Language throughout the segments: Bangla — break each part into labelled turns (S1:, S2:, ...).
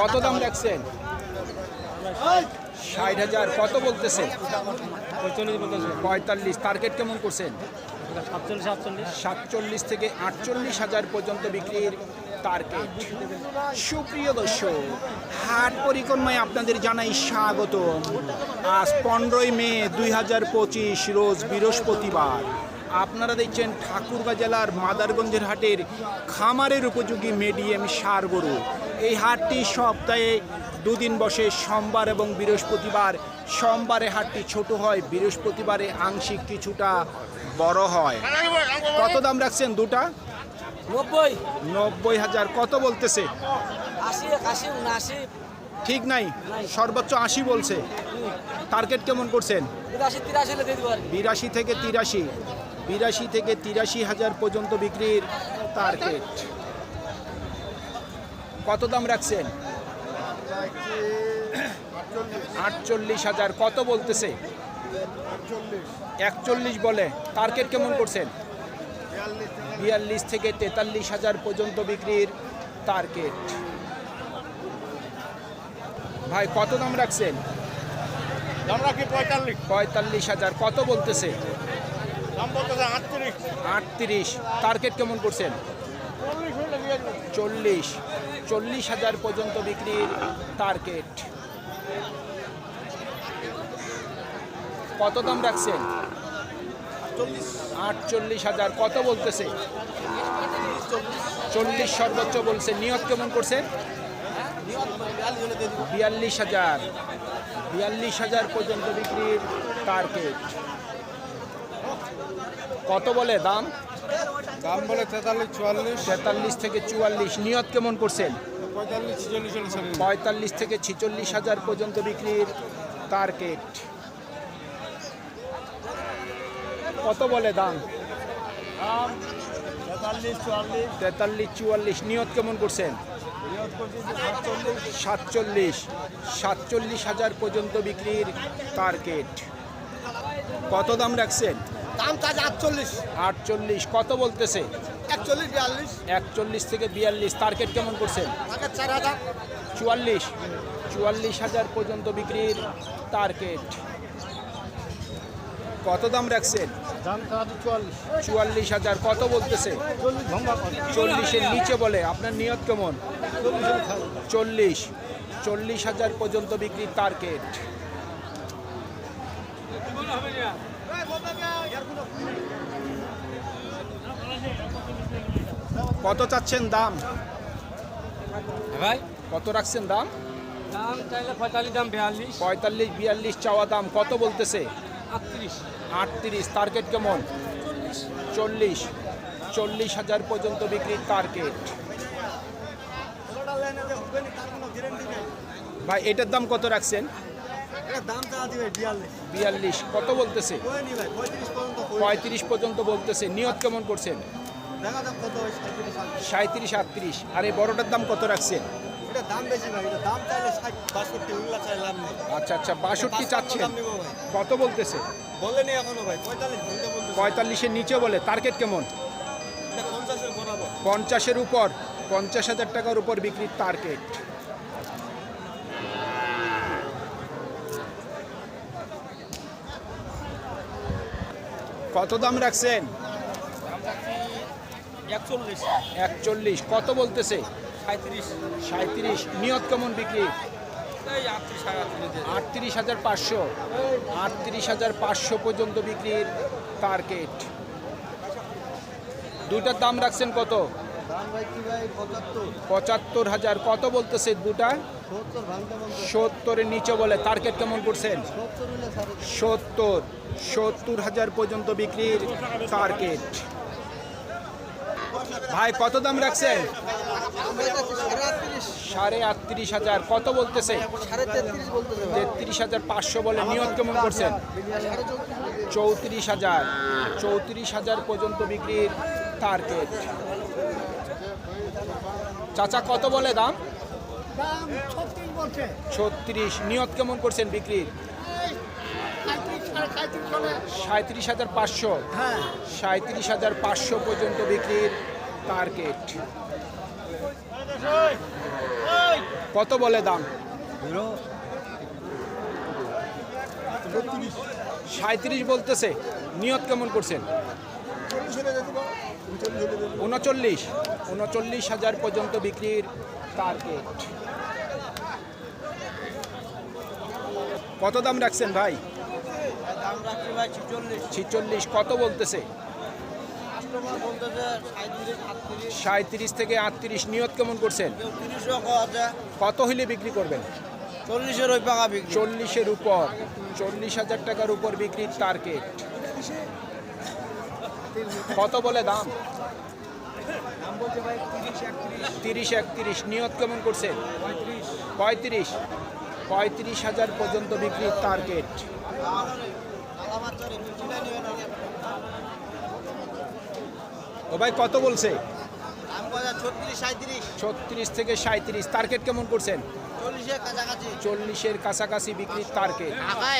S1: কত দাম রাখছেন? ষাট হাজার কত বলতেছে
S2: পঁয়তাল্লিশ
S1: টার্গেট কেমন করছেন?
S2: সাতচল্লিশ
S1: থেকে আটচল্লিশ হাজার পর্যন্ত বিক্রির টার্গেট সুপ্রিয় দর্শক হাট পরিক্রমায় আপনাদের জানাই স্বাগত আজ পনেরোই মে দুই হাজার পঁচিশ রোজ বৃহস্পতিবার। আপনারা দেখছেন ঠাকুরগাঁ জেলার মাদারগঞ্জের হাটের খামারের উপযোগী মিডিয়াম সার গরু। এই হাটটি সপ্তাহে দুদিন বসে সোমবার এবং বৃহস্পতিবার। সোমবারে হাটটি ছোট হয় বৃহস্পতিবারে আংশিক কিছুটা বড় হয়। কত দাম রাখছেন দুটা?
S2: নব্বই।
S1: নব্বই হাজার। কত বলতেছে? ঠিক নাই? সর্বোচ্চ আশি বলছে। টার্গেট কেমন করছেন।
S2: বিরাশি
S1: থেকে তিরাশি। বিরাশি থেকে তিরাশি হাজার পর্যন্ত বিক্রির টার্গেট। কত দাম রাখছেন? আটচল্লিশ হাজার কত বলতেছে? একচল্লিশ বলে। টার্গেট কেমন করছেন? বিয়াল্লিশ থেকে তেতাল্লিশ হাজার পর্যন্ত বিক্রির টার্গেট। ভাই কত দাম রাখছেন?
S3: দাম রাখি পঁয়তাল্লিশ।
S1: পঁয়তাল্লিশ হাজার কত বলতেছে?
S3: দাম বলতেছে আটত্রিশ।
S1: আটত্রিশ। টার্গেট কেমন করছেন?
S3: চল্লিশ।
S1: চল্লিশ হাজার পর্যন্ত বিক্রির টার্গেট কত দাম রাখছেন? আটচল্লিশ হাজার। কত বলতেছে? চল্লিশ সর্বোচ্চ বলছে। নিয়ত কেমন করছে? বিয়াল্লিশ হাজার। বিয়াল্লিশ হাজার পর্যন্ত বিক্রির টার্গেট কত বলে দাম?
S3: দাম বলে তেতাল্লিশ চুয়াল্লিশ।
S1: তেতাল্লিশ থেকে চুয়াল্লিশ। নিয়ত কেমন করছেন?
S3: পঁয়তাল্লিশ
S1: থেকে ছিচল্লিশ হাজার পর্যন্ত বিক্রির টার্গেট কত বলে দাম?
S3: তেতাল্লিশ চুয়াল্লিশ।
S1: নিয়ত কেমন করছেন?
S3: সাতচল্লিশ।
S1: সাতচল্লিশ। হাজার পর্যন্ত বিক্রির টার্গেট কত দাম রাখছেন?
S3: দাম কাজ আটচল্লিশ।
S1: আটচল্লিশ কত বলতেছে?
S3: একচল্লিশ বিয়াল্লিশ।
S1: একচল্লিশ থেকে বিয়াল্লিশ টার্গেট কেমন করছেন
S3: চার হাজার।
S1: চুয়াল্লিশ চুয়াল্লিশ হাজার পর্যন্ত বিক্রির টার্গেট কত দাম রাখছেন?
S3: চুয়াল্লিশ
S1: হাজার কত বলতেছে? চল্লিশের নিচে বলে আপনার নিয়ত কেমন?
S3: চল্লিশ
S1: চল্লিশ হাজার পর্যন্ত বিক্রির টার্গেট কত চাচ্ছেন দাম?
S2: ভাই।
S1: কত রাখছেন দাম?
S2: দাম চাইলে পঁয়তাল্লিশ দাম বিয়াল্লিশ।
S1: পঁয়তাল্লিশ বিয়াল্লিশ চাওয়া দাম কত বলতেছে?
S2: আটত্রিশ।
S1: আটত্রিশ টার্গেট কেমন?
S2: চল্লিশ।
S1: চল্লিশ। হাজার পর্যন্ত বিক্রির টার্গেট ভাই এটার দাম কত রাখছেন?
S3: বিয়াল্লিশ।
S1: কত বলতেছে?
S3: পঁয়ত্রিশ পর্যন্ত
S1: বলতেছে নিয়ত কেমন করছেন?
S3: সাঁত্রিশ আটত্রিশ।
S1: আর এই বড়টার দাম কত রাখছেন? আচ্ছা আচ্ছা বাষট্টি চাচ্ছেন। কত বলতেছে?
S3: বলেনি এখনও ভাই
S1: পঁয়তাল্লিশের নিচে বলে টার্গেট কেমন?
S3: পঞ্চাশের
S1: পঞ্চাশের উপর পঞ্চাশ হাজার টাকার উপর বিক্রির টার্গেট কত দাম রাখছেন?
S2: একচল্লিশ।
S1: কত বলতেছে?
S2: সাঁত্রিশ
S1: নিয়ত কেমন বিক্রি?
S2: আটত্রিশ
S1: হাজার পাঁচশো। আটত্রিশ হাজার পাঁচশো পর্যন্ত বিক্রির টার্গেট। দুটার দাম রাখছেন কত?
S3: পঁচাত্তর
S1: হাজার। কত বলতেছে দুটা সত্তরের নিচে বলে। টার্গেট কেমন করছেন?
S3: সত্তর।
S1: সত্তর হাজার পর্যন্ত বিক্রির টার্গেট ভাই, কত দাম রাখছেন?
S3: সাড়ে আটত্রিশ
S1: হাজার। কত বলতেছে
S3: তেত্রিশ
S1: হাজার পাঁচশো বলে। নিয়ত কেমন করছেন?
S3: চৌত্রিশ
S1: হাজার। চৌত্রিশ হাজার পর্যন্ত বিক্রির টার্গেট চাচা কত বলে দাম?
S4: ছত্রিশ
S1: নিয়ত কেমন করছেন বিক্রির
S4: সাঁত্রিশ
S1: হাজার পাঁচশো।
S4: হ্যাঁ।
S1: সাঁত্রিশ হাজার পাঁচশো পর্যন্ত বিক্রির টার্গেট কত বলে দাম? সাঁত্রিশ বলতেছে। নিয়ত কেমন করছেন? উনচল্লিশ। উনচল্লিশ হাজার পর্যন্ত বিক্রির টার্গেট কত দাম রাখছেন ভাই?
S2: ছিচল্লিশ।
S1: কত বলতেছে?
S2: সাঁত্রিশ
S1: থেকে আটত্রিশ। নিয়ত কেমন করছেন? কত হইলে বিক্রি করবেন?
S2: চল্লিশের ওই
S1: চল্লিশের উপর। চল্লিশ হাজার টাকার উপর বিক্রির টার্গেট কত বলে দাম?
S2: তিরিশ একত্রিশ।
S1: নিয়ত কেমন করছে? পঁয়ত্রিশ। পঁয়ত্রিশ। হাজার পর্যন্ত বিক্রির টার্গেট ও ভাই কত বলছে?
S2: ছত্রিশ
S1: থেকে সাঁত্রিশ টার্গেট কেমন করছেন?
S2: চল্লিশের কাছাকাছি।
S1: বিক্রির টার্গেট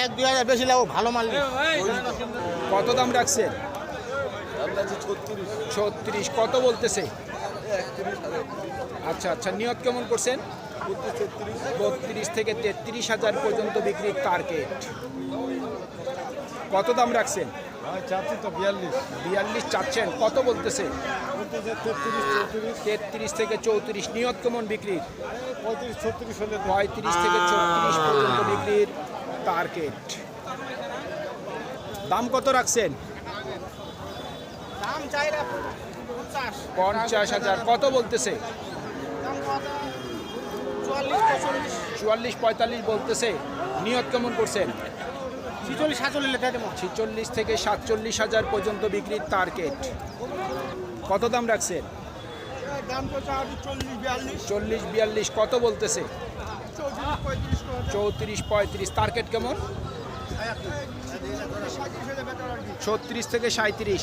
S3: এক দুই হাজার বেশি লাগো ভালো মাল
S1: কত দাম রাখছেন? ছত্রিশ। কত বলতেছে? আচ্ছা আচ্ছা নিয়ত কেমন করছেন? বত্রিশ থেকে তেত্রিশ হাজার পর্যন্ত বিক্রির টার্গেট কত দাম রাখছেন?
S3: চাচ্ছি তো বিয়াল্লিশ।
S1: বিয়াল্লিশ চাচ্ছেন কত বলতেছে?
S3: তেত্রিশ
S1: থেকে চৌত্রিশ নিয়ত কেমন বিক্রির?
S3: পঁয়ত্রিশ ছত্রিশ হলে
S1: পঁয়ত্রিশ থেকে চৌত্রিশ পর্যন্ত বিক্রির টার্গেট দাম কত রাখছেন?
S2: পঞ্চাশ।
S1: হাজার। কত বলতেছে?
S2: চুয়াল্লিশ পঁয়তাল্লিশ।
S1: বলতেছে। নিয়ত কেমন করছেন?
S2: ছিচল্লিশ
S1: থেকে সাতচল্লিশ হাজার পর্যন্ত বিক্রির টার্গেট কত দাম রাখছেন? চল্লিশ বিয়াল্লিশ। কত বলতেছে?
S2: চৌত্রিশ পঁয়ত্রিশ
S1: চৌত্রিশ পঁয়ত্রিশ। টার্গেট কেমন? ছত্রিশ থেকে সাঁত্রিশ।